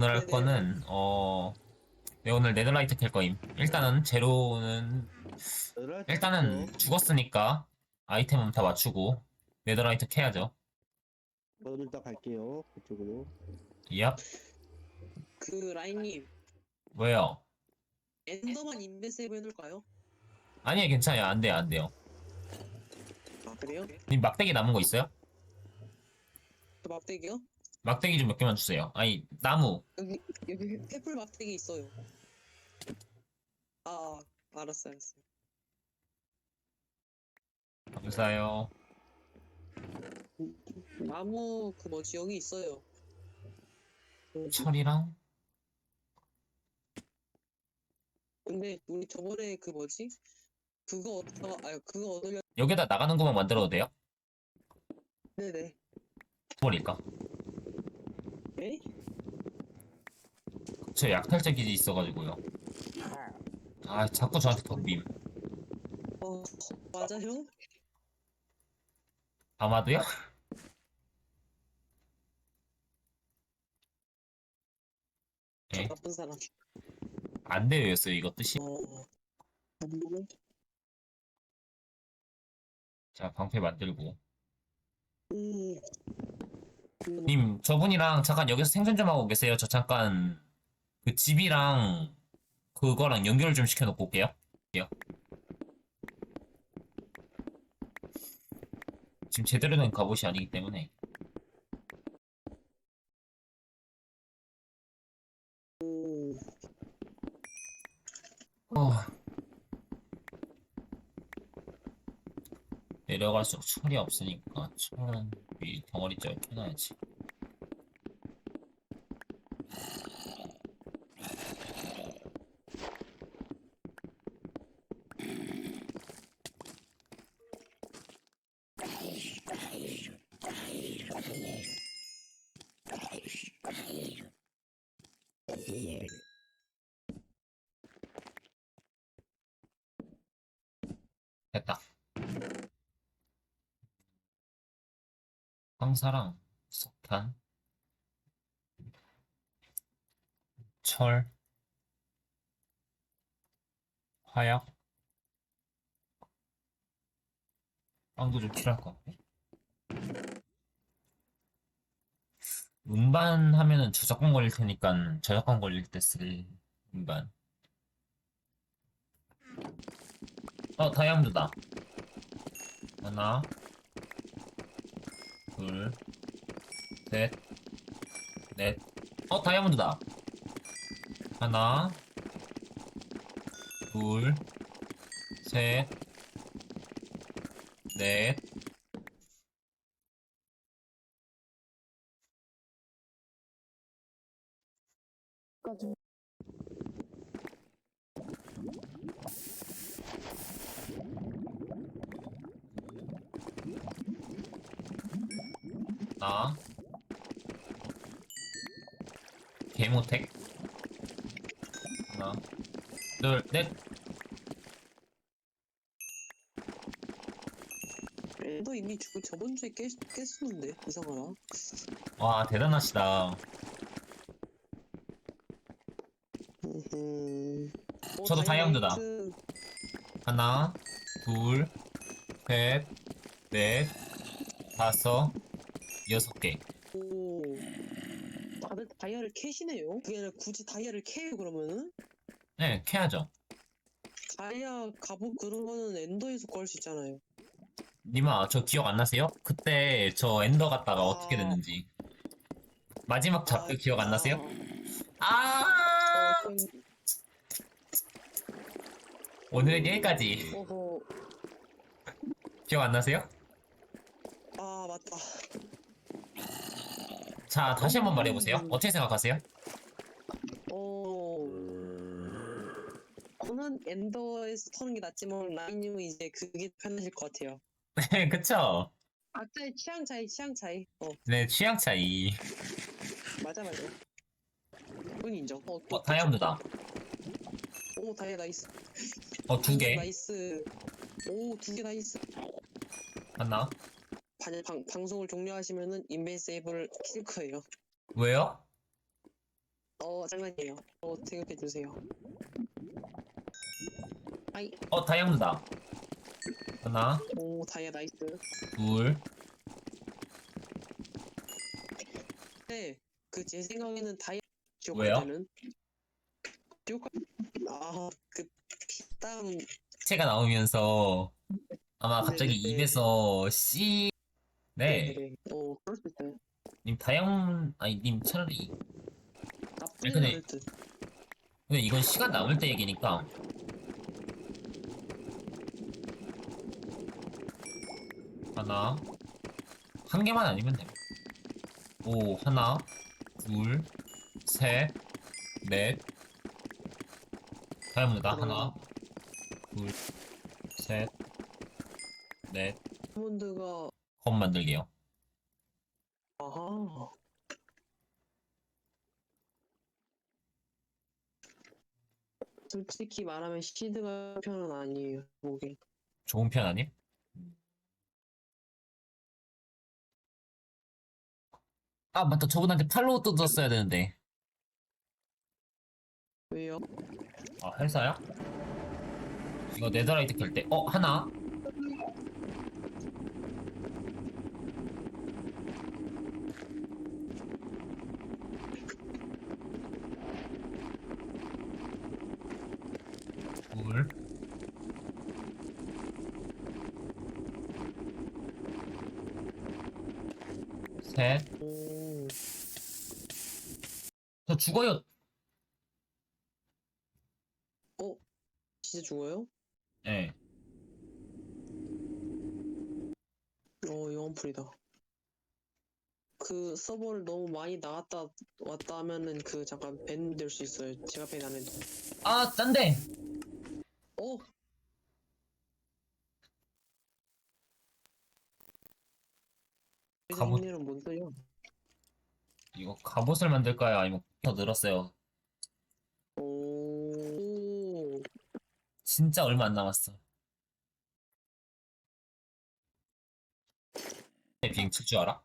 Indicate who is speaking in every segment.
Speaker 1: 오늘 할
Speaker 2: 네네.
Speaker 1: 거는 어 네, 오늘 네덜라이트 캘 거임. 일단은 제로는 일단은 죽었으니까 아이템은 다 맞추고 네덜라이트 캐야죠.
Speaker 3: 저는 일단 갈게요. 그쪽으로.
Speaker 1: 얍.
Speaker 2: 그 라인님
Speaker 1: 왜요?
Speaker 2: 엔더만 인벤 세이브 해놓을까요?
Speaker 1: 아니요 괜찮아요. 안 돼요 안 돼요.
Speaker 2: 아 그래요?
Speaker 1: 님 막대기 남은 거 있어요?
Speaker 2: 저 막대기요?
Speaker 1: 막대기 좀 몇 개만 주세요. 아니 나무.
Speaker 2: 여기 여기 페플 막대기 있어요. 아 알았어 알았어.
Speaker 1: 감사해요.
Speaker 2: 나무 그 뭐지 여기 있어요. 뭐지?
Speaker 1: 철이랑
Speaker 2: 근데 우리 저번에 그 뭐지? 그거 얻다가 아 그거 얻으려
Speaker 1: 여기다 나가는 것만 만들어도 돼요?
Speaker 2: 네네.
Speaker 1: 버릴까?
Speaker 2: 에?
Speaker 1: 저 약탈자 기지 있어가지고요. 아 자꾸 저한테 덤빔.
Speaker 2: 어 맞아요?
Speaker 1: 아마도요? 예?
Speaker 2: 나쁜 사람.
Speaker 1: 안 돼요였어요 이거 뜻이.
Speaker 2: 어.
Speaker 1: 자 방패 만들고.
Speaker 2: 음. 음.
Speaker 1: 님 저분이랑 잠깐 여기서 생존 좀 하고 계세요. 저 잠깐 그 집이랑 그거랑 연결 좀 시켜놓고 올게요. 올게요. 지금 제대로 된 갑옷이 아니기 때문에
Speaker 2: 음.
Speaker 1: 어... 내려갈수록 철이 없으니까 철은 이 덩어리 쪽에 켜놔야지. 됐다. 황사랑 석탄, 철, 화약, 빵도 좀 필요할 것 같고. 운반 하면은 저작권 걸릴 테니까 저작권 걸릴 때 쓸 운반. 어, 다이아몬드다. 하나, 둘, 셋, 넷. 어, 다이아몬드다. 하나, 둘, 셋, 넷. 하 나, 개모텍. 하나, 둘, 넷.
Speaker 2: 엔더 이미 죽고 저번 주에 깼, 깼었는데 이상하나?
Speaker 1: 와, 대단하시다.
Speaker 2: 음. 어,
Speaker 1: 저도 다이아몬드다.
Speaker 2: 다이아몬드.
Speaker 1: 하나, 둘, 셋, 넷, 다섯, 여섯 개.
Speaker 2: 오. 다들 다이아를 캐시네요. 그게 아니라 굳이 다이아를 캐요 그러면은?
Speaker 1: 네, 캐야죠.
Speaker 2: 다이아 갑옷 그런 거는 엔더에서 구할 수 있잖아요.
Speaker 1: 니마, 저 기억 안 나세요? 그때 저 엔더 갔다가
Speaker 2: 아.
Speaker 1: 어떻게 됐는지. 마지막 잡그
Speaker 2: 아,
Speaker 1: 기억 안 나세요?
Speaker 2: 아,
Speaker 1: 아!
Speaker 2: 어, 그럼,
Speaker 1: 오늘은 여기까지.
Speaker 2: 어허.
Speaker 1: 기억 안 나세요?
Speaker 2: 아 맞다.
Speaker 1: 자, 다시 한번 말해보세요. 어떻게 생각하세요?
Speaker 2: 어. 저는 엔더에서 터는 게 낫지만 라인님은 이제 그게 편하실 것 같아요.
Speaker 1: 네, 그쵸?
Speaker 2: 각자의 취향 차이, 취향 차이. 어,
Speaker 1: 네, 취향 차이.
Speaker 2: 맞아, 맞아. 그건 인정. 어, 또,
Speaker 1: 어, 다이아몬드다.
Speaker 2: 오, 다이아 나이스.
Speaker 1: 어, 두 개.
Speaker 2: 나이스. 오, 두 개 나이스.
Speaker 1: 하나.
Speaker 2: 방, 방, 방송을 종료하시면은 인벤 세이브를 킬 거예요.
Speaker 1: 왜요?
Speaker 2: 어 장난이에요. 어 생각해 주세요. 아이
Speaker 1: 어 다이아몬드다 하나
Speaker 2: 오 다이아 나이스.
Speaker 1: 둘
Speaker 2: 네, 그 제 생각에는 다이아 지옥
Speaker 1: 왜요?
Speaker 2: 갈 때는 지옥 아그 피땀
Speaker 1: 체가 나오면서 아마 갑자기
Speaker 2: 네네네.
Speaker 1: 입에서 씨 네,
Speaker 2: 네. 어 그럴 수 있어요.
Speaker 1: 님 다이아몬드 아니 님 차라리
Speaker 2: 나쁘진
Speaker 1: 근데-
Speaker 2: 않을 듯.
Speaker 1: 근데 이건 시간 남을 때 얘기니까 하나 한 개만 아니면 돼. 오 하나 둘셋넷 다이아몬드다 하나 둘셋넷
Speaker 2: 다이아몬드가
Speaker 1: 컵 만들게요.
Speaker 2: 아하. 솔직히 말하면 시드가 편은 아니에요. 목에.
Speaker 1: 좋은 편 아님? 아 맞다 저분한테 팔로우 뜯었어야 되는데
Speaker 2: 왜요?
Speaker 1: 아 회사야? 이거 네더라이트 켤 때 어 하나 둘 셋,
Speaker 2: 오.
Speaker 1: 저 죽어요.
Speaker 2: 진짜 죽어요?
Speaker 1: 예.
Speaker 2: 어, 영원풀이다. 그 서버를 너무 많이 나갔다 왔다 하면은 그 잠깐 밴 될 수 있어요. 제가 밴 안 해도.
Speaker 1: 아, 짠데.
Speaker 2: 어? 회장 소리야?
Speaker 1: 이거 갑옷을 만들까요? 아니면 더 늘었어요?
Speaker 2: 오.
Speaker 1: 진짜 얼마 안 남았어. 비행 칠줄 알아?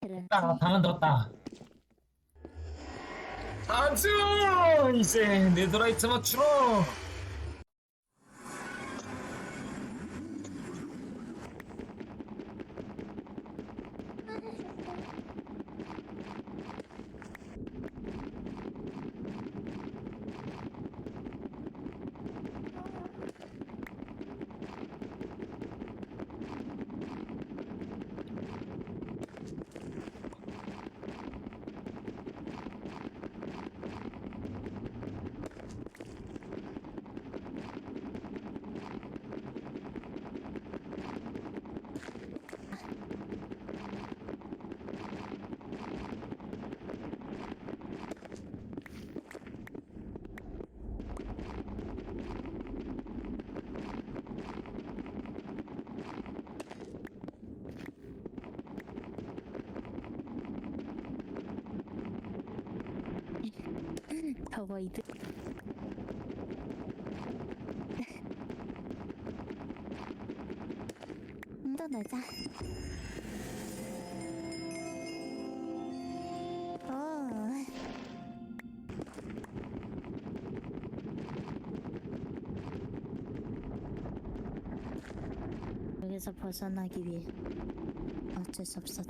Speaker 4: 그래.
Speaker 1: 아, 다 만들었다. 아주 이제 네더라이트 맞추러.
Speaker 4: 저거 이들. 힘들어자. 어. 여기서 벗어나기 위해 어쩔 수 없었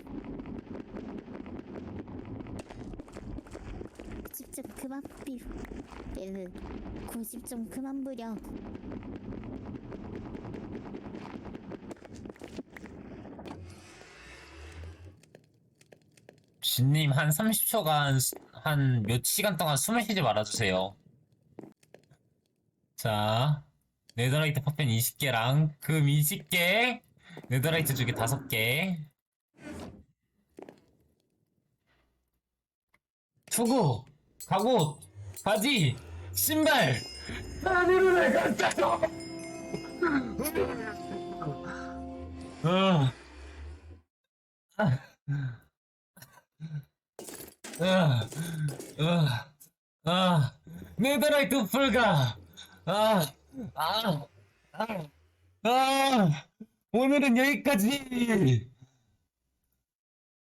Speaker 4: 고집 좀 그만 삐 얘는 고집 좀 그만 부려
Speaker 1: 진님 한 30초간 한몇 시간 동안 숨을 쉬지 말아주세요. 자, 네더라이트 퍼펜 20개랑 금 20개, 네더라이트 주기 5개. 투구, 갑옷, 바지, 신발. 나는 내가 짜서. 어. 아, 아, 아, 네더라이트 불가. 아, 아, 아, 아, 오늘은 여기까지